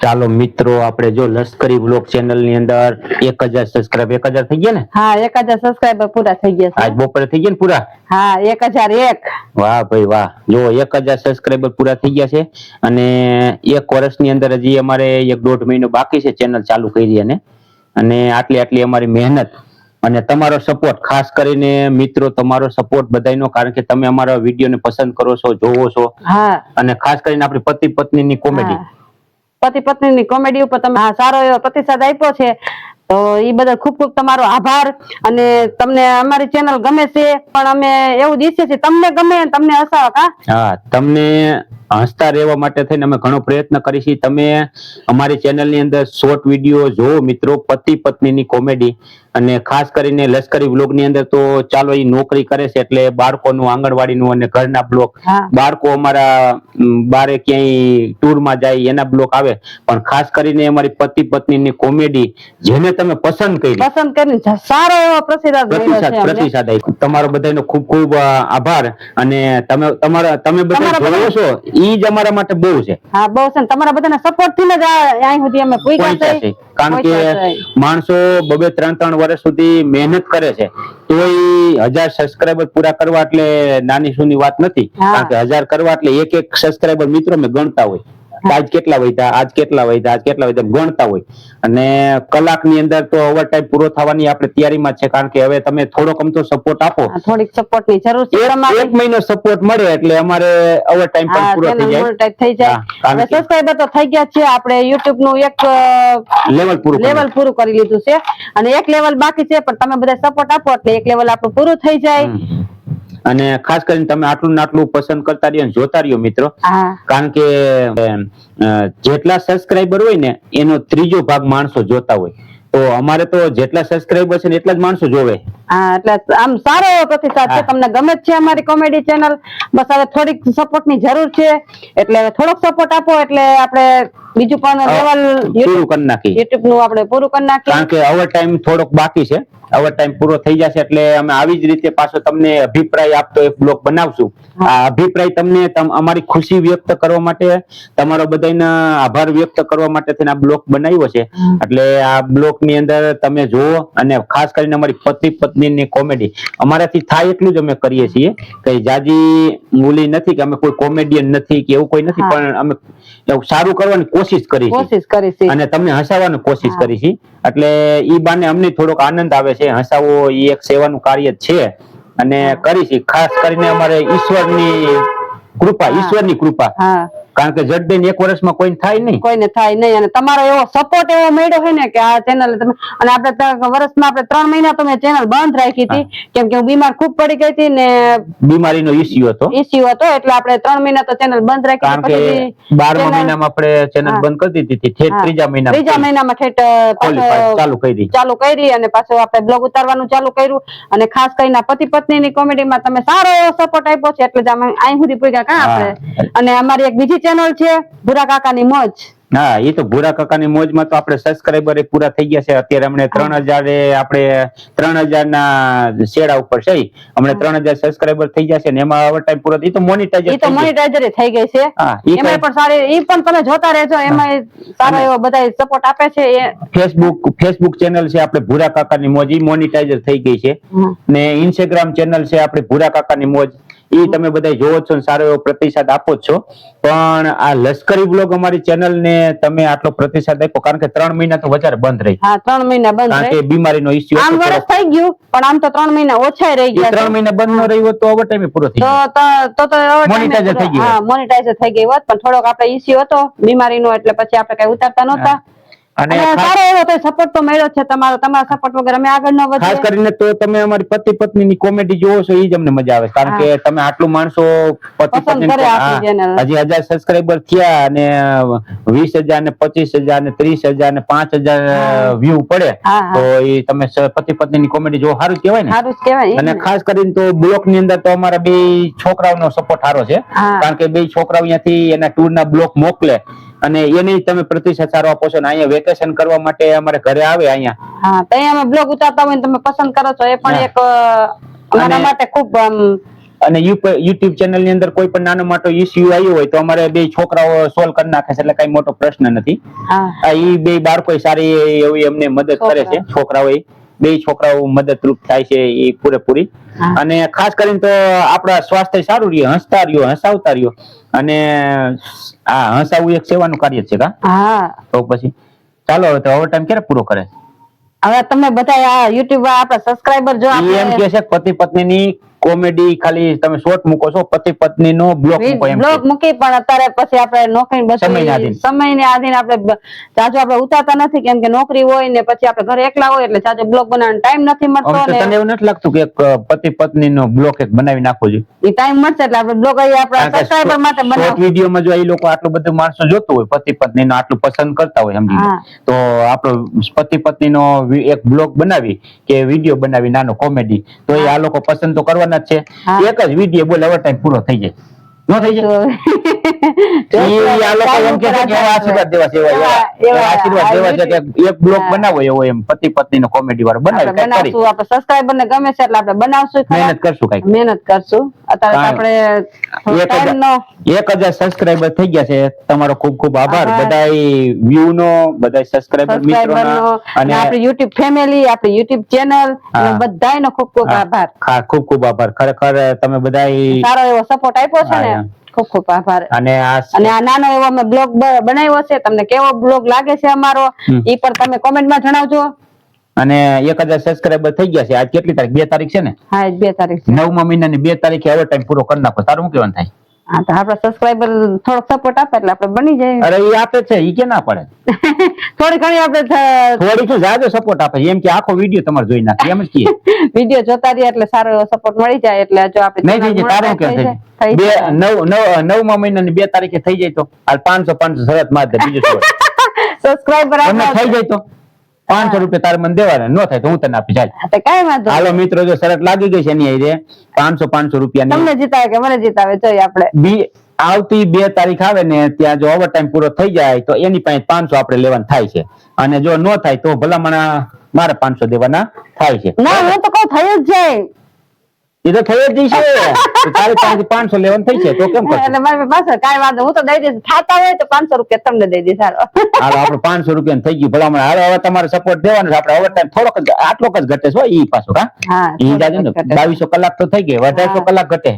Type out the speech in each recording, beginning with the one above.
ચાલો મિત્રો આપણે જો લશ્કરી બ્લોક ચેનલની અંદર એક હજાર સબસ્ક્રાઇબ એક હજાર થઈ ગયા ને? હા એક હજાર સબસ્ક્રાઈબર પૂરા થઈ ગયા આજ બપોરે થઈ ગયા ને પૂરા? હા એક હજાર એક. વાહ ભાઈ વાહ. જો એક હજાર સબસ્ક્રાઇબર પૂરા થઈ ગયા છે અને એક વર્ષની અંદર હજી અમારે એક દોઢ મહિનો બાકી છે ચેનલ ચાલુ કરી અને. અને આટલી આટલી અમારી મહેનત અને તમારો સપોર્ટ ખાસ કરીને મિત્રો તમારો સપોર્ટ બધાયનો કારણ કે તમે અમારા વિડીયોને પસંદ કરો છો જોવો છો. અને ખાસ કરીને આપણી પતિ પત્ની ની કોમેડી. પતિ પત્નીની કોમેડી ઉપર તમે સારો એવો પ્રતિસાદ આપ્યો છે, તો એ બધા ખૂબ ખૂબ તમારો આભાર. અને તમને અમારી ચેનલ ગમે છે, પણ અમે એવું ઈચ્છીએ છીએ, તમને ગમે તમને હસાવો હા, તમને હસતા રહેવા માટે થઈને અમે ઘણો પ્રયત્ન કરીશી તમે અમારી ચેનલની અંદર શોર્ટ વીડિયો જોવો મિત્રો પતિ પત્નીની કોમેડી અને ખાસ કરીને લશ્કરી બ્લોગની અંદર તો ચાલો એ નોકરી કરે છે એટલે બાળકોનું આંગણવાડીનું અને ઘરના બ્લોક. બાળકો અમારા બારે ક્યાંય ટૂરમાં જાય એના બ્લોક આવે. પણ ખાસ કરીને અમારી પતિ પત્નીની કોમેડી જેને તમે પસંદ કરી. પસંદ કરી સારો એવો પ્રતિસાદ પ્રતિસાદ પ્રતિસાદ તમારો બધાનો ખૂબ ખૂબ આભાર. અને તમે તમારા તમે બધા જોયો છો? ઈ જ અમારા માટે બહુ છે. હા બહુ છે તમારા બધાના સપોર્ટથી જ અહીં સુધી અમે પહોંચ્યા છે. કારણ કે માણસો બબે ત્રણ ત્રણ વર્ષ સુધી મહેનત કરે છે. તોય હજાર સબસ્ક્રાઇબર પૂરા કરવા એટલે નાની સુની વાત નથી. કારણ કે હજાર કરવા એટલે એક એક સબસ્ક્રાઇબર મિત્રો મેં ગણતા હોય. આજ કેટલા વધ્યા આજ કેટલા વધ્યા આજ કેટલા વધ્યા ગણતા હોય. અને કલાકની અંદર તો ઓવર ટાઈમ પૂરો થવાની આપણે તૈયારીમાં છે કારણ કે હવે તમે થોડોક અમથો સપોર્ટ આપો. થોડીક સપોર્ટની જરૂર છે. એક મહિનો સપોર્ટ મળે એટલે અમારે ઓવર ટાઈમ પણ પૂરો થઈ જાય. થઈ જાય. સબસ્ક્રાઇબર તો થઈ ગયા છે આપણે યુટ્યુબનું એક લેવલ પૂરું લેવલ પૂરું કરી લીધું છે. અને એક લેવલ બાકી છે પણ તમે બધા સપોર્ટ આપો એટલે એક લેવલ આપણું પૂરું થઈ જાય. અને ખાસ કરીને તમે આટલું ને આટલું પસંદ કરતા રહ્યો જોતા રહ્યો મિત્રો. કારણ કે જેટલા સબસ્ક્રાઈબર હોય ને એનો ત્રીજો ભાગ માણસો જોતા હોય. તો અમારે તો જેટલા સબસ્ક્રાઈબર છે ને એટલા જ માણસો જોવે. એટલે આમ સારો એવો પ્રતિસાદ છે. તમને ગમે છે અમારી કોમેડી ચેનલ બસ હવે થોડીક સપોર્ટની જરૂર છે. એટલે થોડોક સપોર્ટ આપો એટલે આપણે બીજું પણ લેવલ પૂરું કરી નાખી યુટ્યુબનું આપણે પૂરું કરી નાખીએ. કારણ કે ઓવર ટાઈમ થોડોક બાકી છે. ઓવર ટાઈમ પૂરો થઈ જશે એટલે અમે આવી જ રીતે પાછો તમને અભિપ્રાય આપતો એક બ્લોગ બનાવશું. આ અભિપ્રાય તમને અમારી ખુશી વ્યક્ત કરવા માટે તમારો બધાને આભાર વ્યક્ત કરવા માટે થઈને આ બ્લોગ બનાવ્યો છે. એટલે આ બ્લોગની અંદર તમે જુઓ અને ખાસ કરીને અમારી પતિ પત્નીની કોમેડી. અમારાથી થાય એટલું જ અમે કરીએ છીએ કે જાજી મૂલી નથી કે અમે કોઈ કોમેડિયન નથી કે એવું કોઈ નથી પણ અમે સારું કરવાની કોશિશ કરી છે અને તમને હસાવવાની કોશિશ કરી છે એટલે ઈ બાને અમને થોડોક આનંદ આવે છે. હસાવો એ એક સેવાનું કાર્ય છે. અને કરી છે ખાસ કરીને અમારે ઈશ્વરની કૃપા. ઈશ્વરની કૃપા. હા. કારણ કે જડબેન એક વર્ષમાં કોઈ થાય નહીં. કોઈને થાય નહીં અને તમારો એવો સપોર્ટ એવો મળ્યો હોય ને કે આ ચેનલ તમે અને આપણે વર્ષમાં આપણે ત્રણ મહિના તો મેં ચેનલ બંધ રાખી હતી. કેમ કે હું બીમાર ખૂબ પડી ગઈ હતી ને બીમારીનો ઇસ્યુ હતો. ઇસ્યુ હતો એટલે આપણે ત્રણ મહિના તો ચેનલ બંધ રાખી કારણ કે બારમા મહિનામાં આપણે ચેનલ બંધ કરી દીધી હતી. ઠેઠ ત્રીજા ત્રીજા ત્રીજા મહિનામાં ઠેઠ ચાલુ કરી ચાલુ કરી અને પાછું આપણે બ્લોગ ઉતારવાનું ચાલુ કર્યું. અને ખાસ કરીને પતિ પતિ પત્નીની કોમેડીમાં તમે સારો એવો સપોર્ટ આપ્યો છે એટલે જ અમે અહીં સુધી પૂગ્યા કા આપણે? અને અમારી એક બીજી ચેનલ છે ભૂરા કાકાની મોજ. હા એ તો ભૂરા કાકાની મોજમાં તો આપણે સબસ્ક્રાઇબર પૂરા થઈ ગયા છે. અત્યારે અમને ત્રણ હજાર આપણે ત્રણ હજાર ના શેડા ઉપર છે અમને ત્રણ હજાર સબસ્ક્રાઇબર થઈ છે ને એમાં ઓવર ટાઈમ પૂરો એ તો મોનિટાઈઝર એ તો મોનિટાઈઝર થઈ ગઈ છે. હા, એમાં પણ સારી એ પણ તમે જોતા રહેજો. એમાં સારો એવો બધા સપોર્ટ આપે છે એ. ફેસબુક ફેસબુક ચેનલ છે આપણે ભૂરા કાકાની મોજ ઈ મોનિટાઈઝર થઈ ગઈ છે. ને ઇન્સ્ટાગ્રામ ચેનલ છે આપણે ભૂરા કાકાની મોજ. ઈ તમે બધા જોવો છો સારો એવો પ્રતિસાદ આપો છો. પણ આ લશ્કરી બ્લોગ અમારી ચેનલ ને તમે આટલો પ્રતિસાદ આપ્યો કારણ કે ત્રણ મહિના તો વધારે બંધ રહી. હા ત્રણ મહિના બંધ કારણ કે બીમારીનો ઇસ્યુ આમ વર્ષ થઈ ગયું પણ આમ તો ત્રણ મહિના ઓછા રહી ગયા ત્રણ મહિના બંધ ન રહ્યું તો ઓવર ટાઈમ પૂરો થઈ તો તો એ પૂરો- થઈ ગયું હા મોનિટાઈઝર થઈ ગઈ હોત પણ થોડોક આપણે ઇસ્યુ હતો બીમારીનો એટલે પછી આપણે કઈ ઉતારતા નહોતા. અને સારો એવો તો સપોર્ટ તો મળ્યો છે તમારો? તમારા સપોર્ટ વગર અમે આગળ ન ખાસ કરીને તો તમે અમારી પતિ પત્નીની કોમેડી જોવો છો એ જ અમને મજા આવે કારણ કે તમે આટલું માણસો પતિ પત્ની. હજી હજાર સબસ્ક્રાઈબર થયા અને વીસ હજાર ને પચીસ હજાર ને ત્રીસ હજાર ને પાંચ હજાર વ્યૂ પડે. તો એ તમે પતિ પત્ની ની કોમેડી જોવો સારું કહેવાય ને? સારું કહેવાય અને ખાસ કરીને તો બ્લોકની અંદર તો અમારા બે છોકરાઓનો સપોર્ટ સારો છે. કારણ કે બે છોકરાઓ અહીંયાથી એના ટૂર ના બ્લોક મોકલે. અને એની તમે પ્રતિસાદ સારો આપો છો ને અહીંયા વેકેશન કરવા માટે અમારે ઘરે આવે અહીંયા. હા તો અહીંયા અમે બ્લોગ ઉતારતા હોય તમે પસંદ કરો છો. એ પણ એક અમારા માટે ખૂબ અને યુટ્યુબ ચેનલની અંદર કોઈ પણ નાનો મોટો ઇસ્યુ આવ્યો હોય તો અમારે બે છોકરાઓ સોલ્વ કરી નાખે છે એટલે કઈ મોટો પ્રશ્ન નથી. આ એ બે બાળકો સારી એવી અમને મદદ કરે છે છોકરાઓ. બે છોકરાઓ મદદરૂપ થાય છે એ પૂરેપૂરી. અને ખાસ કરીને તો આપણા સ્વાસ્થ્ય સારું રહ્યું હસતા રહ્યો હસાવતા રહ્યો. અને આ હસાવવું એક સેવાનું કાર્ય છે કા? હા. તો પછી ચાલો હવે તો ઓવર ટાઈમ ક્યારે પૂરો કરે? હવે તમે બધા આ યુટ્યુબ આપણા સબસ્ક્રાઇબર જો એમ કે છે પતિ પત્ની ની કોમેડી ખાલી તમે શોર્ટ મૂકો છો પતિ પત્ની નો બ્લોક મૂકો એમ બ્લોક મૂકી પણ અત્યારે પછી આપણે નોકરી સમયને આધીન. સમયને આધીન આપણે બ- આપણે ઉતારતા નથી કેમ કે નોકરી હોય ને પછી આપણે ઘરે એકલા હોય એટલે જાજુ બ્લોક બનાવવાનો ટાઈમ નથી મળતો ને. તને એવું નથી લાગતું કે એક પતિ પત્ની નો બ્લોક એક બનાવી નાખવો જોઈએ? એ ટાઈમ મળશે એટલે આપણે બ્લોગ અહીં આપણા સબસ્ક્રાઇબર માટે શોર્ટ વિડિયો વિડીયોમાં જો એ લોકો આટલું બધું માણસો જોતું હોય પતિ પત્ની નો આટલું પસંદ કરતા હોય સમજી તો આપણો પતિ પત્ની નો એક બ્લોગ બનાવી કે વીડિયો બનાવી નાનો કોમેડી તો એ આ લોકો પસંદ તો કરવાના જ છે એક જ વીડિયો બોલે ઓવર ટાઈમ પૂરો થઈ જાય. ન થઈ જાય? સબસ્ક્રાઇબર થઈ ગયા છે. તમારો ખૂબ ખૂબ આભાર. બધા બધાય વ્યૂ નો બધા સબસ્ક્રાઈબર મિત્રો અને આપણી યુટ્યુબ ફેમિલી આપણી યુટ્યુબ ચેનલ હા. ખૂબ ખૂબ આભાર. ખૂબ ખૂબ આભાર. ખરેખર તમે બધા સારો એવો સપોર્ટ આપ્યો છે ને. ખૂબ ખૂબ આભાર. અને આ અને આ નાનો એવો અમે બ્લોગ બનાવ્યો છે તમને કેવો બ્લોગ લાગે છે અમારો એ ઈ પણ તમે કોમેન્ટમાં જણાવજો. અને એક હજાર સબસ્ક્રાઈબર થઈ ગયા છે આજ કેટલી તારીખ? બે તારીખ છે ને? હા બે તારીખ નવમા મહિનાની બે તારીખે હવે ટાઈમ પૂરો કરી નાખો. તારું શું કહેવાનું થાય? હા તો આપણા સબસ્ક્રાઇબર થોડો સપોર્ટ આપે એટલે આપણે બની જાય. અરે એ આપે છે ઈ કે ના પડે? થોડી ઘણી આપણે થોડી શું જાજો સપોર્ટ આપે એમ કે આખો વીડિયો તમારે જોઈ નાખે એમ જ કે. વીડિયો જોતા રહીએ એટલે સારો સપોર્ટ મળી જાય એટલે જો આપણે નહીં થઈ તારું કે થઈ બે નવ નવ નવમા મહિનાની બે તારીખે થઈ જાય તો હાલ પાંચસો પાંચસો શરત માર દે બીજું સબસ્ક્રાઇબર આપણે થઈ જાય તો. પાંચસો રૂપિયા તારે મને દેવાના ન થાય તો હું તને આપી જાય કઈ વાંધો હાલો મિત્રો જો શરત લાગી ગઈ છે એની આઈ પાંચસો પાંચસો રૂપિયા તમને જીતાવે કે મને જીતાવે જોઈએ આપણે. બી આવતી બે તારીખ આવે ને ત્યાં જો ઓવર ટાઈમ પૂરો થઈ જાય તો એની પાસે પાંચસો આપણે લેવાનું થાય છે. અને જો ન થાય તો ભલામણા મારે પાંચસો દેવાના થાય છે. ના હું તો કઉ થઈ જ જાય. એ તો થઈ જ જશે તારે પાંચ પાંચસો લેવાનું થઈ છે. તો કેમ એટલે મારી પાસે કાંઈ વાંધો હું તો દઈ દઈશ. થાતા હોય તો પાંચસો રૂપિયા તમને દઈ દઈશ. સારો હાલો આપણે પાંચસો રૂપિયા થઈ ગયું. ભલામણ હાલો હવે તમારે સપોર્ટ દેવાનો છે. આપણે ઓવર ટાઈમ થોડોક જ આટલોક જ ઘટે છે ઈ પાછો હા? ઈ જાજુ ને બાવીસો કલાક તો થઈ ગઈ. અઢારસો કલાક ઘટે.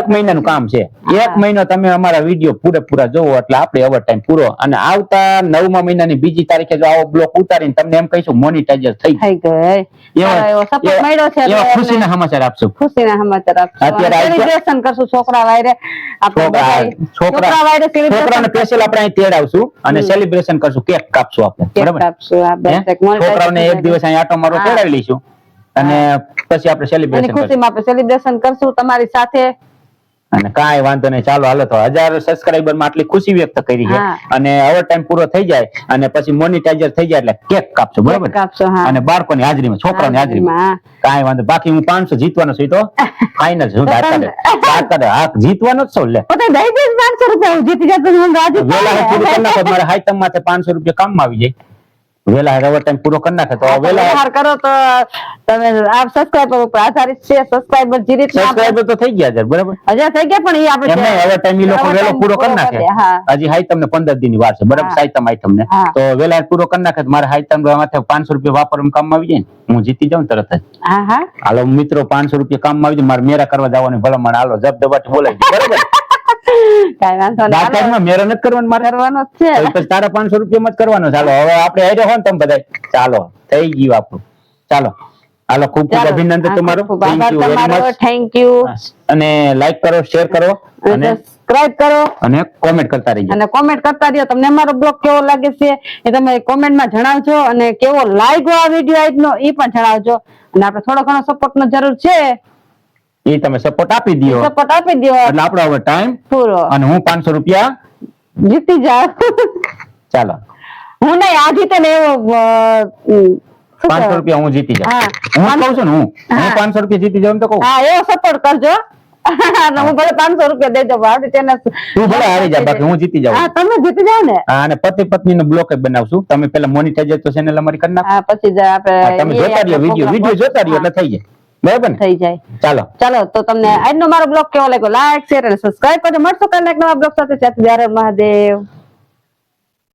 એક મહિનાનું કામ છે. એક મહિનો તમે અમારા વીડિયો પૂરેપૂરા જોવો એટલે આપણે ઓવર ટાઈમ પૂરો. અને આવતા નવમા મહિનાની બીજી તારીખે જો આવો બ્લોક ઉતારીને તમને એમ કહીશું મોનિટાઈઝર થઈ ગઈ. એવો સપોર્ટ મળ્યો છે એવા ખુશીના સમાચાર આપશું. ખુશીના સમાચાર અત્યારે સેલિબ્રેશન કરશું છોકરા વાયરે. આપણે છોકરા વાયરે છોકરાને સ્પેશિયલ આપણે અહીં તેડાવશું અને સેલિબ્રેશન કરશું. કેક કાપશું આપણે. બરાબર? કાપશું, છોકરાઓને એક દિવસ અહીં આટો મારો. તેડાવી લઈશું. અને પછી આપણે સેલિબ્રેશન કરશું ખુશીમાં આપણે સેલિબ્રેશન કરશું. તમારી સાથે અને કાંઈ વાંધો નહીં ચાલો હાલો તો હજાર સબસ્ક્રાઈબરમાં આટલી ખુશી વ્યક્ત કરી છે. અને ઓવર ટાઈમ પૂરો થઈ જાય અને પછી મોનિટાઈઝર થઈ જાય એટલે કેક કાપશો બરાબર અને બાળકો બાળકોની હાજરીમાં છોકરાની હાજરીમાં. કાંઈ વાંધો બાકી હું પાંચસો જીતવાનો છું તો. ફાઇનલ હા જીતવાનો જ છું લે. પોતે દઈ દઈશ પાંચસો રૂપિયા? મારે હાઈતમ માથે પાંચસો રૂપિયા કામમાં આવી જાય. વેલા ઓવર ટાઈમ પૂરો કરી નાખે તો વેલા હાર કરો તો તમે આ સબસ્ક્રાઇબર ઉપર આધારિત છે સબસ્ક્રાઇબર જે રીતના સબસ્ક્રાઇબર તો થઈ ગયા છે બરાબર? હજાર થઈ ગયા પણ એ આપણે એમને હવે ટાઈમ એ લોકો વેલો પૂરો કરી નાખે. હજી હાઈ તમને પંદર દી ની વાર છે બરાબર. સાઈતમ આઈટમ ને. તો વેલા પૂરો કરી નાખે તો મારે હાઈતમ માથે પાંચસો રૂપિયા વાપરવાનું કામ આવી જાય હું જીતી જાઉં તરત જ. હા હા. હાલો મિત્રો પાંચસો રૂપિયા કામ આવી જાય મારે મેરા કરવા જવાની ભલામણ હાલો જબ દબાટ બોલાવી બરાબર? કાંઈ વાંધો નહીં. દાતારમાં મેરા નથી કરવાનું મારે? કરવાનો જ છે. તો પછી તારા પાંચસો રૂપિયામાં જ કરવાનો. ચાલો હવે આપણે હારે હો ને તમે બધા ચાલો થઈ ગયું આપણું. ચાલો હાલો ખૂબ ખૂબ અભિનંદન તમારો. Thank you very much thank you અને લાઈક કરો શેર કરો અને સબસ્ક્રાઇબ કરો. અને કોમેન્ટ કરતા રહીજો. અને કોમેન્ટ કરતા રહ્યો તમને અમારો બ્લોગ કેવો લાગે છે એ તમે કોમેન્ટમાં જણાવજો અને કેવો લાગ્યો આ વીડિયો આજનો એ પણ જણાવજો. અને આપણે થોડો ઘણો સપોર્ટનો જરૂર છે. એ તમે સપોર્ટ આપી દો સપોર્ટ આપી દો એટલે આપણો હવે ટાઈમ પૂરો. અને હું પાંચસો રૂપિયા જીતી જાવ ચાલો. હું નહીં આ જીતે ને એવો પાંચસો રૂપિયા હું જીતી જાઉં. હું. કહું છું ને હું. હું. પાંચસો રૂપિયા જીતી જાઉં તો કહું. હા એવો સપોર્ટ કરજો. હું ભલે પાંચસો રૂપિયા દેજો દઉં તેને તું ભલે હારી જા બાકી હું જીતી હા જાઉં તમે જીતી જાવ ને. હા, અને પતિ પત્ની નો બ્લોક જ બનાવશું. તમે પેલા મોનિટાઈઝર તો ચેનલ અમારી કરી નાખો. હા પછી આપણે તમે જોતા રહ્યો વીડિયો વીડિયો જોતા રહ્યો એટલે થઈ જાય. બરાબર થઈ જાય. ચાલો. ચાલો તો તમને આજનો મારો બ્લોગ કેવો લાગ્યો? લાઈક શેર અને સબસ્ક્રાઇબ કરજો મળશો કાલે એક નવા બ્લોગ સાથે. હર મહાદેવ.